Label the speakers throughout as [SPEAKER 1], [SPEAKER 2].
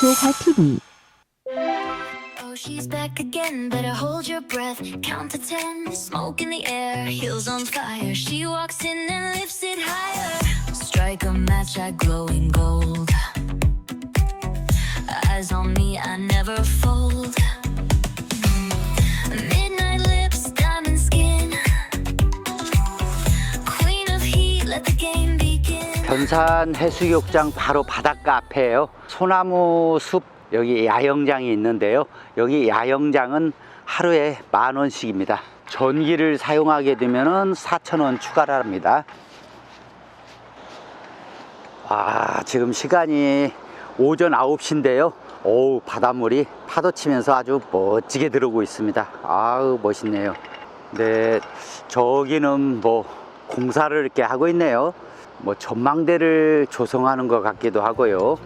[SPEAKER 1] 조화 TV
[SPEAKER 2] Oh, she's back again. Better hold your breath. Count to ten. Smoke in the air. Heels on fire. She walks in and lifts it higher. Strike a match like glowing gold. Eyes on me, I never fold.
[SPEAKER 3] 변산 해수욕장 바로 바닷가 앞에요. 소나무 숲 여기 야영장이 있는데요. 여기 야영장은 하루에 만 원씩입니다. 전기를 사용하게 되면은 4천 원 추가를 합니다. 와, 지금 시간이 오전 9시인데요. 오우, 바닷물이 파도 치면서 아주 멋지게 들어오고 있습니다. 아우, 멋있네요. 네, 저기는 뭐 공사를 이렇게 하고 있네요. 뭐 전망대를 조성하는 것 같기도 하고요.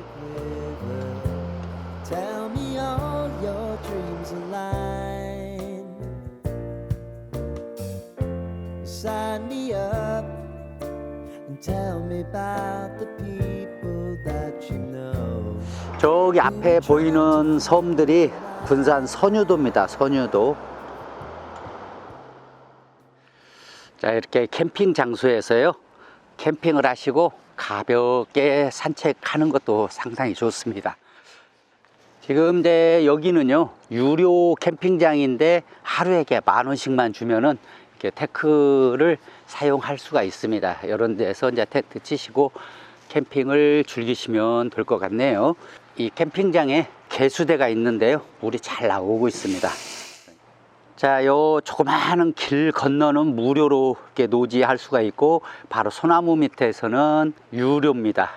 [SPEAKER 3] 저기 앞에 보이는 섬들이 군산 선유도입니다. 선유도. 자, 이렇게 캠핑 장소에서요. 캠핑을 하시고 가볍게 산책하는 것도 상당히 좋습니다. 지금 이제 여기는요 유료 캠핑장인데 하루에 만 원씩만 주면은 이렇게 테크를 사용할 수가 있습니다. 이런 데서 이제 텐트 치시고 캠핑을 즐기시면 될 것 같네요. 이 캠핑장에 개수대가 있는데요. 물이 잘 나오고 있습니다. 자, 요 조그마한 길 건너는 무료로 이렇게 노지할 수가 있고 바로 소나무 밑에서는 유료입니다.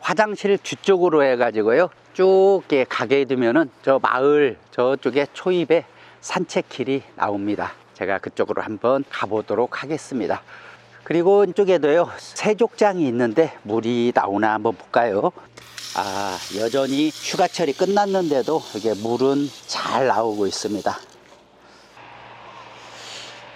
[SPEAKER 3] 화장실 뒤쪽으로 해가지고요. 쭉 이렇게 가게 되면은 저 마을 저쪽에 초입에 산책길이 나옵니다. 제가 그쪽으로 한번 가보도록 하겠습니다. 그리고 이쪽에도요 세족장이 있는데 물이 나오나 한번 볼까요 아 여전히 휴가철이 끝났는데도 이게 물은 잘 나오고 있습니다.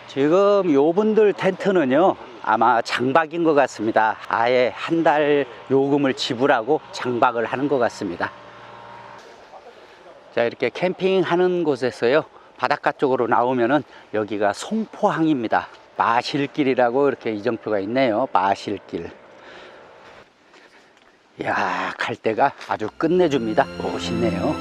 [SPEAKER 3] 지금 요분들 텐트는요 아마 장박인 것 같습니다. 아예 한 달 요금을 지불하고 장박을 하는 것 같습니다. 자 이렇게 캠핑하는 곳에서요 바닷가 쪽으로 나오면은 여기가 송포항입니다. 마실길이라고 이렇게 이정표가 있네요. 마실길. 이 야 갈대가 아주 끝내줍니다. 멋있네요.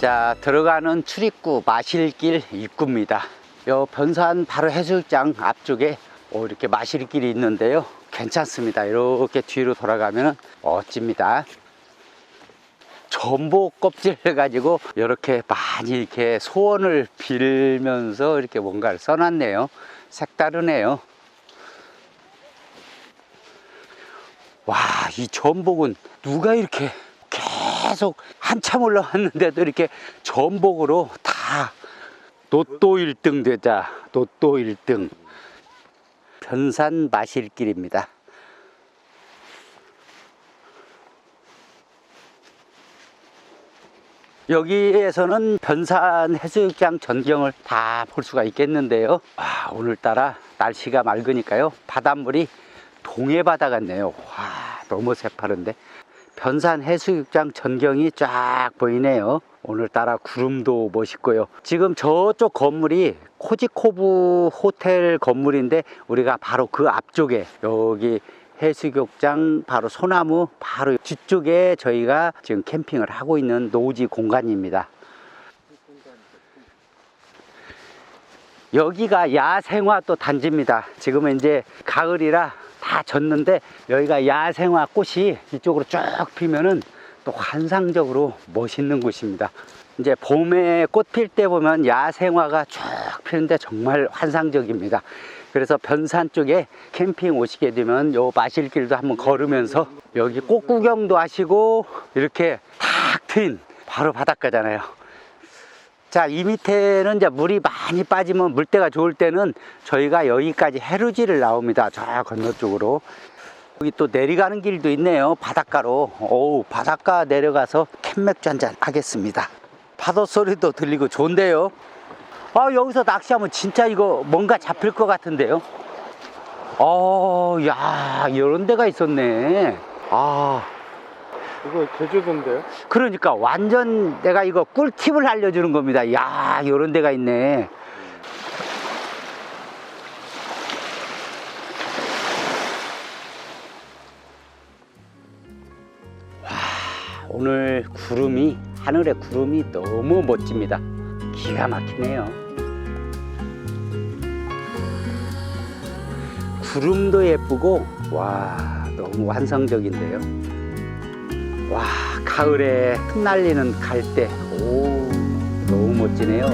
[SPEAKER 3] 자 들어가는 출입구 마실길 입구입니다. 요 변산 바로 해수욕장 앞쪽에 오, 이렇게 마실길이 있는데요. 괜찮습니다. 이렇게 뒤로 돌아가면 멋집니다 전복 껍질 해가지고 이렇게 많이 이렇게 소원을 빌면서 이렇게 뭔가를 써놨네요. 색다르네요. 와 이 전복은 누가 이렇게 계속 한참 올라왔는데도 이렇게 전복으로 다 노또 1등 되자 노또 1등. 변산 마실길입니다 여기에서는 변산 해수욕장 전경을 다 볼 수가 있겠는데요 와, 오늘따라 날씨가 맑으니까요 바닷물이 동해바다 같네요 와 너무 새파른데 변산 해수욕장 전경이 쫙 보이네요. 오늘따라 구름도 멋있고요. 지금 저쪽 건물이 코지코브 호텔 건물인데 우리가 바로 그 앞쪽에 여기 해수욕장 바로 소나무 바로 뒤쪽에 저희가 지금 캠핑을 하고 있는 노지 공간입니다. 여기가 야생화 또 단지입니다. 지금은 이제 가을이라 다 졌는데 여기가 야생화 꽃이 이쪽으로 쭉 피면은 또 환상적으로 멋있는 곳입니다. 이제 봄에 꽃 필 때 보면 야생화가 쭉 피는데 정말 환상적입니다. 그래서 변산 쪽에 캠핑 오시게 되면 요 마실길도 한번 걸으면서 여기 꽃 구경도 하시고 이렇게 탁 트인 바로 바닷가잖아요. 자, 이 밑에는 이제 물이 많이 빠지면 물때가 좋을 때는 저희가 여기까지 해루지를 나옵니다. 저 건너 쪽으로. 여기 또 내려가는 길도 있네요. 바닷가로. 오우, 바닷가 내려가서 캔맥주 한잔 하겠습니다. 파도 소리도 들리고 좋은데요. 아, 여기서 낚시하면 진짜 이거 뭔가 잡힐 것 같은데요? 어, 야, 이런 데가 있었네. 아,
[SPEAKER 1] 이거 제주도인데요?
[SPEAKER 3] 그러니까 완전 내가 이거 꿀팁을 알려주는 겁니다. 야, 이런 데가 있네. 와, 오늘 구름이, 하늘의 구름이 너무 멋집니다. 기가 막히네요. 구름도 예쁘고, 와, 너무 환상적인데요. 와 가을에 흩날리는 갈대 오 너무 멋지네요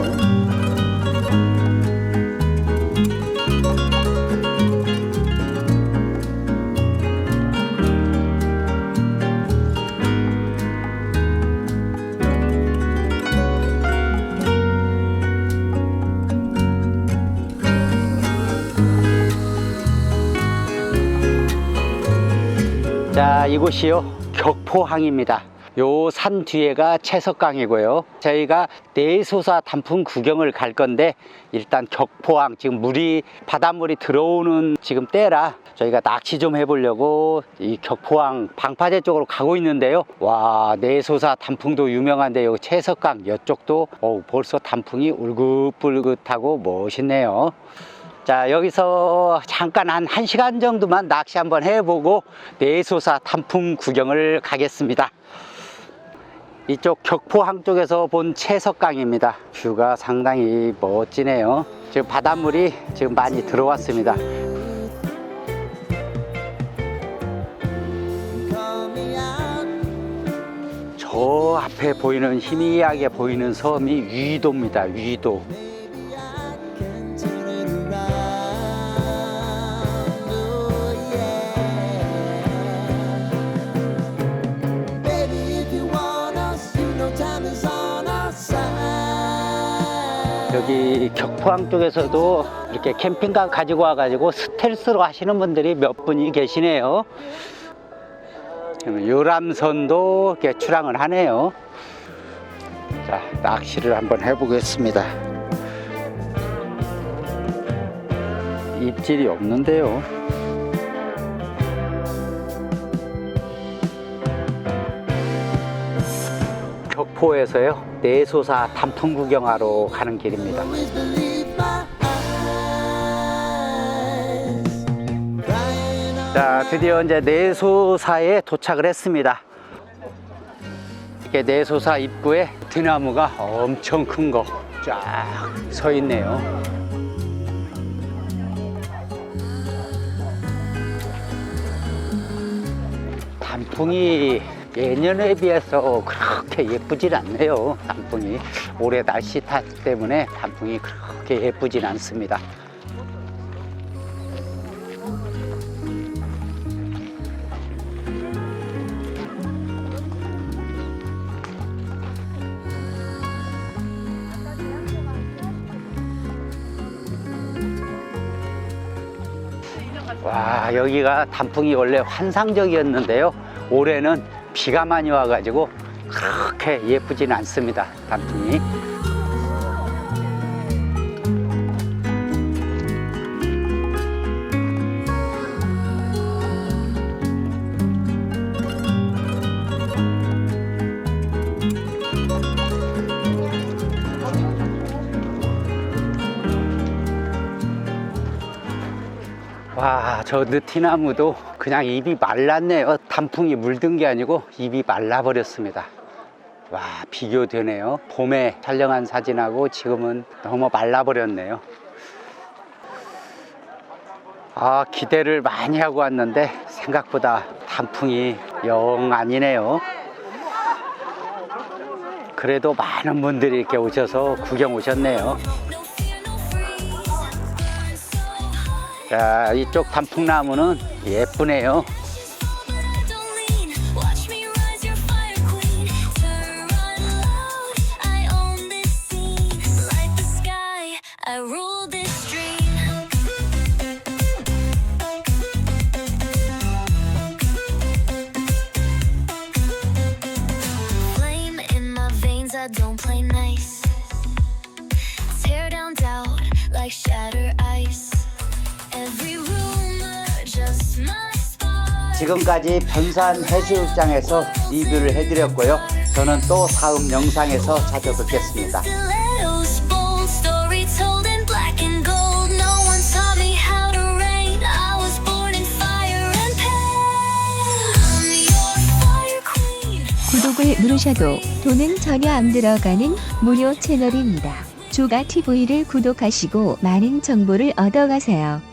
[SPEAKER 3] 자 이곳이요 격포항입니다. 요 산 뒤에가 채석강이고요. 저희가 내소사 단풍 구경을 갈 건데 일단 격포항 지금 물이 바닷물이 들어오는 지금 때라 저희가 낚시 좀 해보려고 이 격포항 방파제 쪽으로 가고 있는데요. 와 내소사 단풍도 유명한데 요 채석강 이쪽도 벌써 단풍이 울긋불긋하고 멋있네요 자 여기서 잠깐 한 1시간 정도만 낚시 한번 해보고 내소사 단풍 구경을 가겠습니다. 이쪽 격포항 쪽에서 본 채석강입니다. 뷰가 상당히 멋지네요. 지금 바닷물이 지금 많이 들어왔습니다. 저 앞에 보이는 희미하게 보이는 섬이 위도입니다. 위도 여기 격포항 쪽에서도 이렇게 캠핑카 가지고 와가지고 스텔스로 하시는 분들이 몇 분이 계시네요. 요람선도 이렇게 출항을 하네요. 자, 낚시를 한번 해보겠습니다. 입질이 없는데요. 격포에서요, 내소사 단풍 구경하러 가는 길입니다. 자, 드디어 이제 내소사에 도착을 했습니다. 이렇게 내소사 입구에 드나무가 엄청 큰 거 쫙 서 있네요. 단풍이 예년에 비해서 그렇게 예쁘진 않네요. 단풍이 올해 날씨 탓 때문에 단풍이 그렇게 예쁘진 않습니다. 와 여기가 단풍이 원래 환상적이었는데요 올해는 비가 많이 와가지고 그렇게 예쁘지는 않습니다 단풍이 와, 저 느티나무도 그냥 입이 말랐네요. 단풍이 물든 게 아니고 입이 말라버렸습니다. 와, 비교되네요. 봄에 촬영한 사진하고 지금은 너무 말라버렸네요. 아, 기대를 많이 하고 왔는데 생각보다 단풍이 영 아니네요. 그래도 많은 분들이 이렇게 오셔서 구경 오셨네요. 자, 이쪽 단풍나무는 예쁘네요.
[SPEAKER 2] 지금까지 변산 해수욕장에서 리뷰를 해드렸고요. 저는 또 다음 영상에서 찾아뵙겠습니다.
[SPEAKER 4] 구독을 누르셔도 돈은 전혀 안 들어가는 무료 채널입니다. 조가 TV를 구독하시고 많은 정보를 얻어가세요.